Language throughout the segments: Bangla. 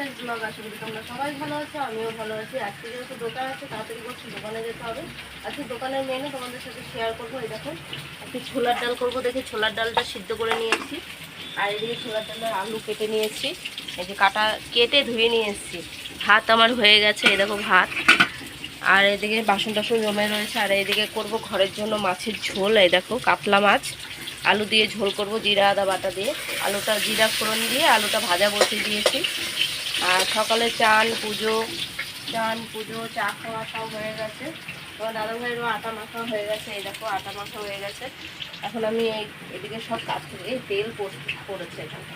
বিশ্বাস ব্লগ আশা করি তোমরা সবাই ভালো আছো, আমিও ভালো আছি। আজকে যেহেতু দোকান আছে, তাড়াতাড়ি করছি, দোকানে যেতে হবে। আজকে দোকানের মেনু তোমাদের সাথে শেয়ার করব, এই দেখো। আজকে ছোলার ডাল করব, দেখি ছোলার ডালটা সিদ্ধ করে নিয়েছি। আর এদিকে ছোলার ডালের আলু কেটে নিয়েছি। এই যে কাটা, কেটে ধুয়ে নিয়ে এসেছি। ভাত আমার হয়ে গেছে, এই দেখো ভাত। আর এদিকে বাসন টাসন জমে রয়েছে, আর এদিকে করব ঘরের জন্য মাছের ঝোল, এই দেখো, কাতলা মাছ। আলু দিয়ে ঝোল করব, জিরা, আদা, বাটা দিয়ে। আলুটা, জিরা ফোড়ন দিয়ে আলুটা ভাজা বসিয়ে দিয়েছি। আর সকালে চান, পুজো চান, পুজো, চা খাওয়া সব হয়ে গেছে। তোমার দাদা ভাইয়েরও আটা মাখা হয়ে গেছে, এই দেখো আটা মাখা হয়ে গেছে। এখন আমি এই এদিকে সব কাজ করি, এই তেল করেছে এখানে।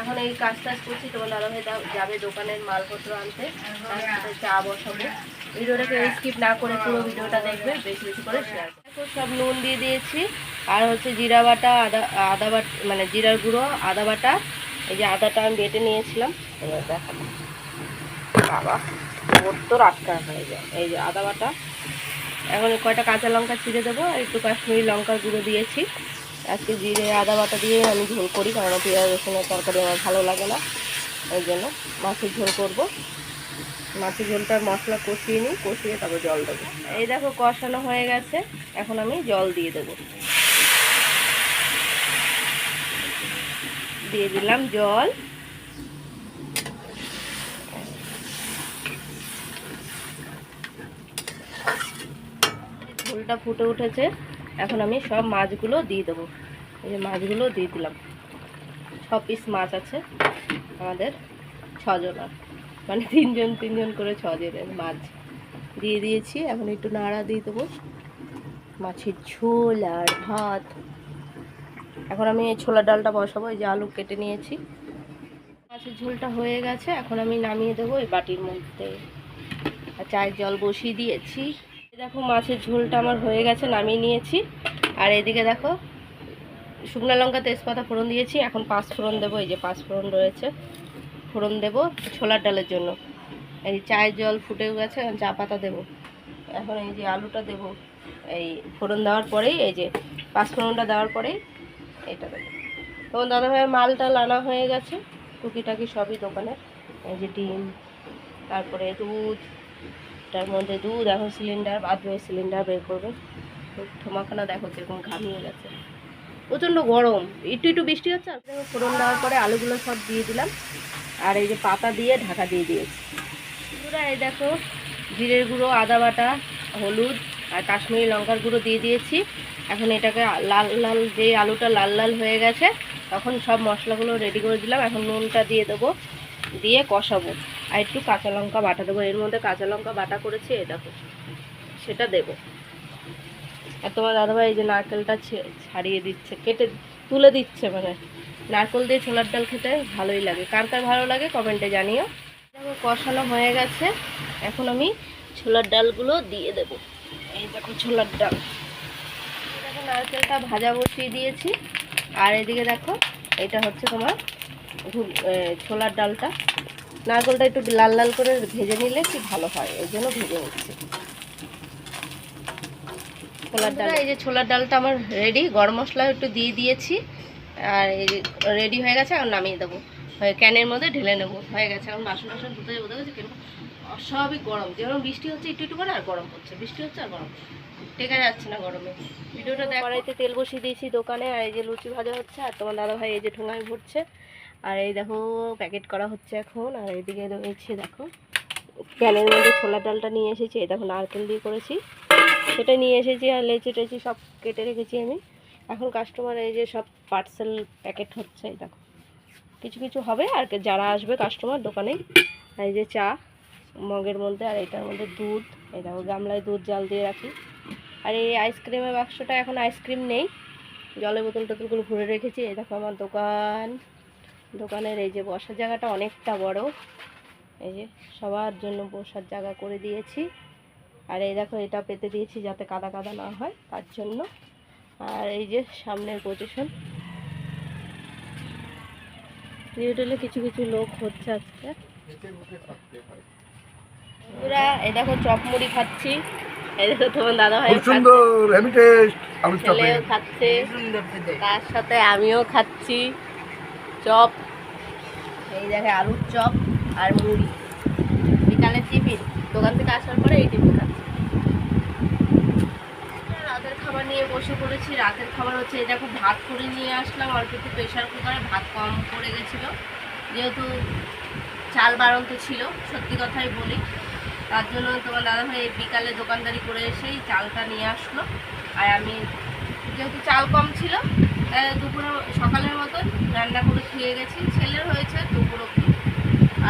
এখন এই কাজ টাজ করছি, তোমার দাদা ভাই যাবে দোকানের মালপত্র আনতে চা বসাবো। ভিডিওটাকে স্কিপ না করে পুরো ভিডিওটা দেখবে, বেশি বেশি করে শেয়ার সব নুন দিয়ে দিয়েছি, আর হচ্ছে জিরা বাটা, আদা আদা বাট মানে জিরার গুঁড়ো, আদা বাটা এই যে আদাটা আমি বেটে নিয়েছিলাম, এবার দেখাবো। বাবা, ওর তো রাস্তা হয়ে যায়। এই যে আদা বাটা, এখন কয়টা কাঁচা লঙ্কা চিড়ে দেবো, আর একটু কাশ্মীরি লঙ্কার গুঁড়ো দিয়েছি। আজকে জিরে, আদা বাটা দিয়ে আমি ঝোল করি কারণ পেঁয়াজ, রসুনের তরকারি আমার ভালো লাগে না। ওই জন্য মাছের ঝোল করব। মাছের ঝোলটার মশলা কষিয়ে নিই, কষিয়ে তারপর জল দেবো। এই দেখো, কষানো হয়ে গেছে। এখন আমি জল দিয়ে দেবো। দিয়ে দিলাম জল। ঝোলটা ফুটে উঠেছে। এখন আমি সব মাছগুলো দিয়ে দেবো। এই যে মাছগুলো দিয়ে দিলাম। ছ পিস মাছ আছে আমাদের ছজনার মানে তিনজন তিনজন করে ছজনের মাছ দিয়ে দিয়েছি। এখন একটু নাড়া দিয়ে দেবো। মাছের ঝোল আর ভাত। এখন আমি এই ছোলার ডালটা বসাবো, এই যে আলু কেটে নিয়েছি। মাছের ঝোলটা হয়ে গেছে, এখন আমি নামিয়ে দেবো এই বাটির মধ্যে। আর চায়ের জল বসিয়ে দিয়েছি। দেখো, মাছের ঝোলটা আমার হয়ে গেছে, নামিয়ে নিয়েছি। আর এদিকে দেখো, শুকনো লঙ্কা, তেজপাতা ফোড়ন দিয়েছি, এখন পাঁচ ফোড়ন দেবো, এই যে পাঁচ ফোড়ন রয়েছে। ফোড়ন দেবো ছোলার ডালের জন্য। এই চায়ের জল ফুটেও গেছে, এখন চা পাতা দেবো। এখন এই যে আলুটা দেবো, এই ফোড়ন দেওয়ার পরেই, এই যে পাঁচ ফোড়নটা দেওয়ার পরেই এটা দেবো তখন দাদাভাইয়ের মালটা আনা হয়ে গেছে, টুকিটাকি সবই দোকানে। এই যে ডিম, তারপরে দুধ, তার মধ্যে দুধ, এখন সিলিন্ডার, বাথরুমের সিলিন্ডার বের করবে। থমাখানা দেখো কীরকম ঘামিয়ে গেছে। প্রচণ্ড গরম, একটু একটু বৃষ্টি হচ্ছে, আর ফোড়ন দেওয়ার পরে আলুগুলো সব দিয়ে দিলাম। আর এই যে পাতা দিয়ে ঢাকা দিয়ে দিয়েছি। পুরো এই দেখো, জিরের গুঁড়ো, আদা বাটা, হলুদ আর কাশ্মীরি লঙ্কার গুঁড়ো দিয়ে দিয়েছি। এখন এটাকে লাল লাল যে আলুটা লাল লাল হয়ে গেছে, তখন সব মশলাগুলো রেডি করে দিলাম। এখন নুনটা দিয়ে দেবো, দিয়ে কষাবো। আর একটু কাঁচা লঙ্কা বাটা দেবো। এর মধ্যে কাঁচা লঙ্কা বাটা করেছি দেখো, সেটা দেবো। আর তোমার দাদাভাই এই যে নারকেলটা ছাড়িয়ে দিচ্ছে, কেটে তুলে দিচ্ছে মানে নারকেল দিয়ে ছোলার ডাল খেতে ভালোই লাগে। কার কার ভালো লাগে কমেন্টে জানিও। কষানো হয়ে গেছে। এখন আমি ছোলার ডালগুলো দিয়ে দেব। এই দেখো ছোলার ডাল। এই দেখো নারকেলটা ভাজা বসিয়ে দিয়েছি। আর এদিকে দেখো, এটা হচ্ছে তোমার ছোলার ডালটা। নারকেলটা একটু লাল লাল করে ভেজে নিলে কি ভালো হয় ওই জন্য ভেজে নিচ্ছি। ছোলার ডাল। এই যে ছোলার ডালটা আমার রেডি গরম মশলা একটু দিয়ে দিয়েছি। আর এই রেডি হয়ে গেছে, এখন নামিয়ে দেবো। ক্যানের মধ্যে ঢেলে নেব। হয়ে গেছে, এখন বাসন বাসন ধুতে যাব দেখেছি কিন্তু অস্বাভাবিক গরম। যেমন বৃষ্টি হচ্ছে একটু একটু করে আর গরম পড়ছে। বৃষ্টি হচ্ছে আর গরম টেকা যাচ্ছে না গরমে। ভিডিওটা দেখ। কড়াইতে তেল বসিয়ে দিয়েছি দোকানে। আর এই যে লুচি ভাজা হচ্ছে আর তোমার দাদা ভাই এই যে ঠোঙায় ভরছে। আর এই দেখো, প্যাকেট করা হচ্ছে এখন। আর এইদিকে রয়েছে দেখো ক্যানের মধ্যে ছোলার ডালটা নিয়ে এসেছি। এই দেখো, নারকেল দিয়ে করেছি। সেটা নিয়ে এসেছি আর লেচি টেচি সব কেটে রেখেছি আমি। এখন কাস্টমার এই যে সব পার্সেল প্যাকেট হচ্ছে, এই দেখো। কিছু কিছু হবে আর যারা আসবে কাস্টমার দোকানে এই যে চা। মগের মধ্যে, আর এটার মধ্যে দুধ। এই দেখো, গামলায় দুধ জাল দিয়ে রাখি। আর এই আইসক্রিমের বাক্সটা এখন আইসক্রিম নেই। জলের বোতল টোতলগুলো ভরে রেখেছি। এই দেখো আমার দোকান। দোকানের এই যে বসার জায়গাটা অনেকটা বড়। এই যে সবার জন্য বসার জায়গা করে দিয়েছি। আর এই দেখো, এটা পেতে দিয়েছি যাতে কাদা কাদা না হয়, তার জন্য। আর এই যে সামনের পজিশন হোটেলে কিছু কিছু লোক হচ্ছে আজকে। বন্ধুরা, এই দেখো চপ মুড়ি খাচ্ছি। এই দেখো তোমার দাদা ভাই খুব সুন্দর হেভি টেস্ট আলু চপে খাচ্ছে। তার সাথে আমিও খাচ্ছি। চপ। এই দেখে আলুর চপ আর মুড়ি। বিকালে টিফিন। দোকান থেকে আসার পরে এই টিফিন খাচ্ছি। রাতের খাবার নিয়ে বসে পড়েছি। রাতের খাবার হচ্ছে এটা খুব ভাত করে নিয়ে আসলাম। অল্প একটু প্রেশার কুকারে ভাত কম পড়ে গেছিল। যেহেতু চাল বাড়ন্ত ছিল সত্যি কথাই বলি। তার জন্য তোমার দাদাভাই বিকালে দোকানদারি করে এসেই চালটা নিয়ে আসলো। আর আমি যেহেতু চাল কম ছিল, তাই দুপুরে সকালের মতন রান্না করে খেয়ে গেছি। ছেলের হয়েছে দুপুরও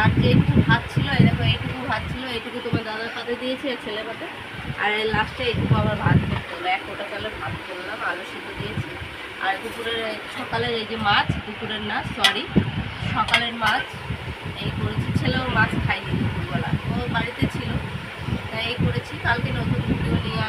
আর যেটুকু ভাত ছিল দেখো, এইটুকু ভাত ছিল, এইটুকু তোমার দাদার পাতে দিয়েছি আর ছেলের পাতে। আর লাস্টে এইটুকু আবার ভাত করতে হলো এক কোটা চালের ভাত করলাম, আলু সিদ্ধ দিয়েছি। আর দুপুরের সকালের এই যে মাছ, দুপুরের না সরি সকালের মাছ এই করেছি, ছেলেও মাছ খাইনি দুপুরবেলা। ও বাড়িতে ছিল, তাই এই করেছি। কালকে নতুন ভিডিও নিয়ে